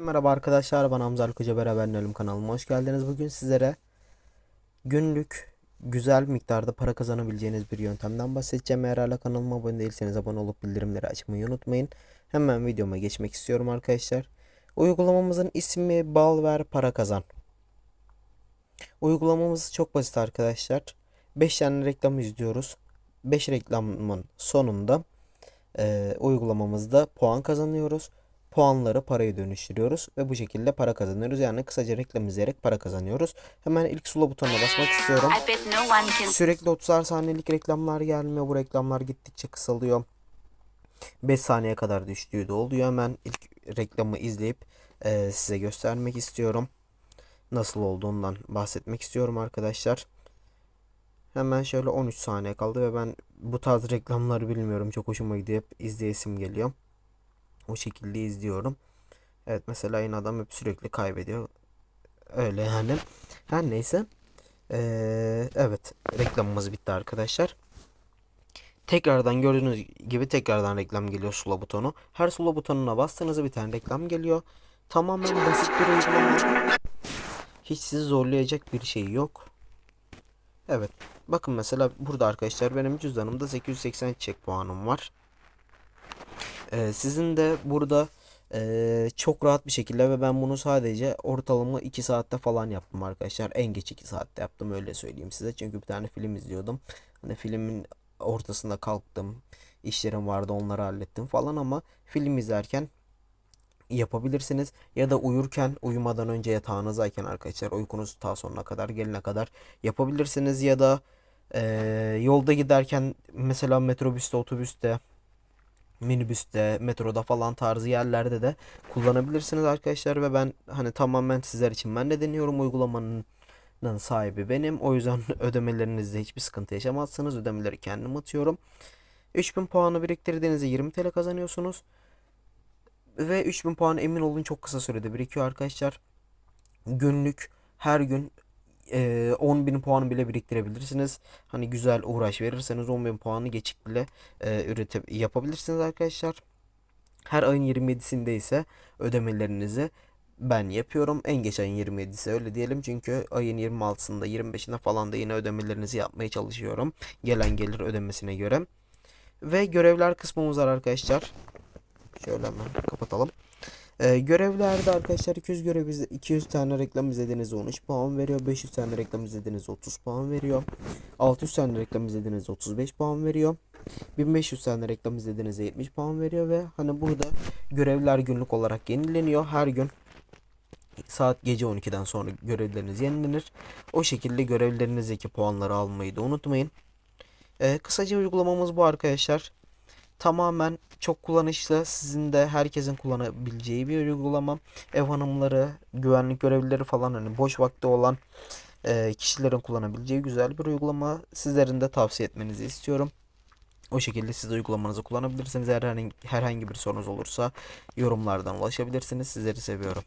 Merhaba arkadaşlar ben Hamza Koca beraber Ölüm kanalıma hoş geldiniz. Bugün sizlere günlük güzel miktarda para kazanabileceğiniz bir yöntemden bahsedeceğim. Eğer hala kanalıma abone değilseniz abone olup bildirimleri açmayı unutmayın. Hemen videoma geçmek istiyorum arkadaşlar. Uygulamamızın ismi Bal Ver Para Kazan. Uygulamamız çok basit arkadaşlar. 5 tane reklam izliyoruz. 5 reklamın sonunda e, uygulamamızda puan kazanıyoruz. Puanları paraya dönüştürüyoruz ve bu şekilde para kazanıyoruz. Yani kısaca reklam izleyerek para kazanıyoruz. Hemen ilk sula butonuna basmak istiyorum. Sürekli 30'ar saniyelik reklamlar gelmiyor. Bu reklamlar gittikçe kısalıyor. 5 saniye kadar düştüğü de oluyor. Hemen ilk reklamı izleyip e, size göstermek istiyorum. Nasıl olduğundan bahsetmek istiyorum arkadaşlar. Hemen şöyle 13 saniye kaldı ve ben bu tarz reklamları bilmiyorum. Çok hoşuma gidiyor. Hep izleyesim geliyor. O şekilde izliyorum. Evet mesela yine adam hep sürekli kaybediyor. Öyle yani. Her neyse. Ee, evet reklamımız bitti arkadaşlar. Tekrardan gördüğünüz gibi tekrardan reklam geliyor sula butonu. Her sula butonuna bastığınızda bir tane reklam geliyor. Tamamen basit bir uygulama. Hiç sizi zorlayacak bir şey yok. Evet. Bakın mesela burada arkadaşlar benim cüzdanımda 880 çek puanım var. Ee, sizin de burada ee, çok rahat bir şekilde ve ben bunu sadece ortalama 2 saatte falan yaptım arkadaşlar. En geç 2 saatte yaptım öyle söyleyeyim size. Çünkü bir tane film izliyordum. Hani filmin ortasında kalktım. İşlerim vardı onları hallettim falan ama film izlerken yapabilirsiniz. Ya da uyurken uyumadan önce yatağınızdayken arkadaşlar uykunuz ta sonuna kadar gelene kadar yapabilirsiniz. Ya da ee, yolda giderken mesela metrobüste otobüste minibüste, metroda falan tarzı yerlerde de kullanabilirsiniz arkadaşlar ve ben hani tamamen sizler için ben de deniyorum uygulamanın sahibi benim. O yüzden ödemelerinizde hiçbir sıkıntı yaşamazsınız. Ödemeleri kendim atıyorum. 3000 puanı biriktirdiğinizde 20 TL kazanıyorsunuz. Ve 3000 puan emin olun çok kısa sürede birikiyor arkadaşlar. Günlük her gün e, 10.000 puan bile biriktirebilirsiniz. Hani güzel uğraş verirseniz 10.000 puanı geçik bile e, üretip yapabilirsiniz arkadaşlar. Her ayın 27'sinde ise ödemelerinizi ben yapıyorum. En geç ayın 27'si öyle diyelim. Çünkü ayın 26'sında 25'inde falan da yine ödemelerinizi yapmaya çalışıyorum. Gelen gelir ödemesine göre. Ve görevler kısmımız var arkadaşlar. Şöyle hemen kapatalım. Ee, görevlerde arkadaşlar 200 görev izle- 200 tane reklam izlediğinizde 13 puan veriyor. 500 tane reklam izlediğinizde 30 puan veriyor. 600 tane reklam izlediğinizde 35 puan veriyor. 1500 tane reklam izlediğinizde 70 puan veriyor ve hani burada görevler günlük olarak yenileniyor. Her gün saat gece 12'den sonra görevleriniz yenilenir. O şekilde görevlerinizdeki puanları almayı da unutmayın. Ee, kısaca uygulamamız bu arkadaşlar. Tamamen çok kullanışlı. Sizin de herkesin kullanabileceği bir uygulama. Ev hanımları, güvenlik görevlileri falan hani boş vakti olan e, kişilerin kullanabileceği güzel bir uygulama. Sizlerin de tavsiye etmenizi istiyorum. O şekilde siz uygulamanızı kullanabilirsiniz. Herhangi, herhangi bir sorunuz olursa yorumlardan ulaşabilirsiniz. Sizleri seviyorum.